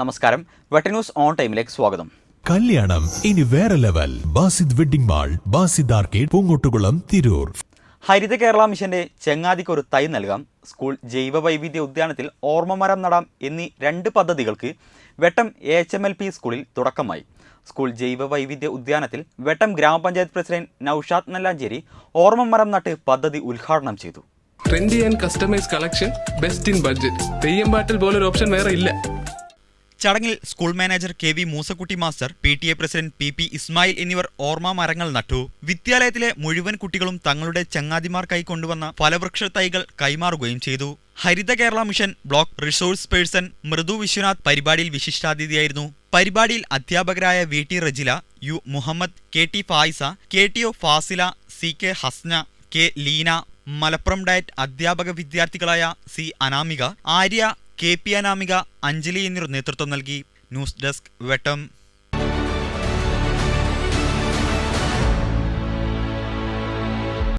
നമസ്കാരം. വെട്ട news on ടൈമിലേക്ക് സ്വാഗതം. കല്യാണം ഇനി വേറെ level. Basid wedding mall Basid arcade Poonkottukulam Tirur. Haritha Kerala മിഷന്റെ ചെങ്ങാതിക്ക് ഒരു തൈ നൽകാം. സ്കൂൾ ജൈവ വൈവിധ്യ ഉദ്യാനത്തിൽ ഓർമ്മമരം നടാം എന്നീ രണ്ട് പദ്ധതികൾക്ക് Vettom A H M L P സ്കൂളിൽ തുടക്കമായി. സ്കൂൾ ജൈവ വൈവിധ്യ ഉദ്യാനത്തിൽ വെട്ടം ഗ്രാമപഞ്ചായത്ത് പ്രസിഡന്റ് നൌഷാദ് നല്ലാഞ്ചേരി ഓർമ്മമരം നട്ട് പദ്ധതി ഉദ്ഘാടനം ചെയ്തു. Trendy and customise collection best in budget Theyyam പാട്ടിൽ പോലൊരു ഓപ്ഷൻ വേറെ ഇല്ല. ചടങ്ങിൽ school manager K V Moosakutty master P T A president P P Ismail എന്നിവർ ഓർമ്മ മരങ്ങൾ നട്ടു. വിദ്യാലയത്തിലെ മുഴുവൻ കുട്ടികളും തങ്ങളുടെ ചങ്ങാതിമാർക്കായി കൊണ്ടുവന്ന ഫലവൃക്ഷ തൈകൾ കൈമാറുകയും ചെയ്തു. Haritha Kerala mission block resource person Mridu Viswanath പരിപാടിയിൽ വിശിഷ്ടാതിഥിയായിരുന്നു. പരിപാടിയിൽ അധ്യാപകരായ V T Rajila U Muhammad K T Fayisa K T O Fasila C K Hasna K Leena Malappuram DIET അധ്യാപക വിദ്യാർത്ഥികളായ C Anamika Arya K P Anamika Anjali എന്നിവർ നേതൃത്വം നൽകി. News desk Vettom.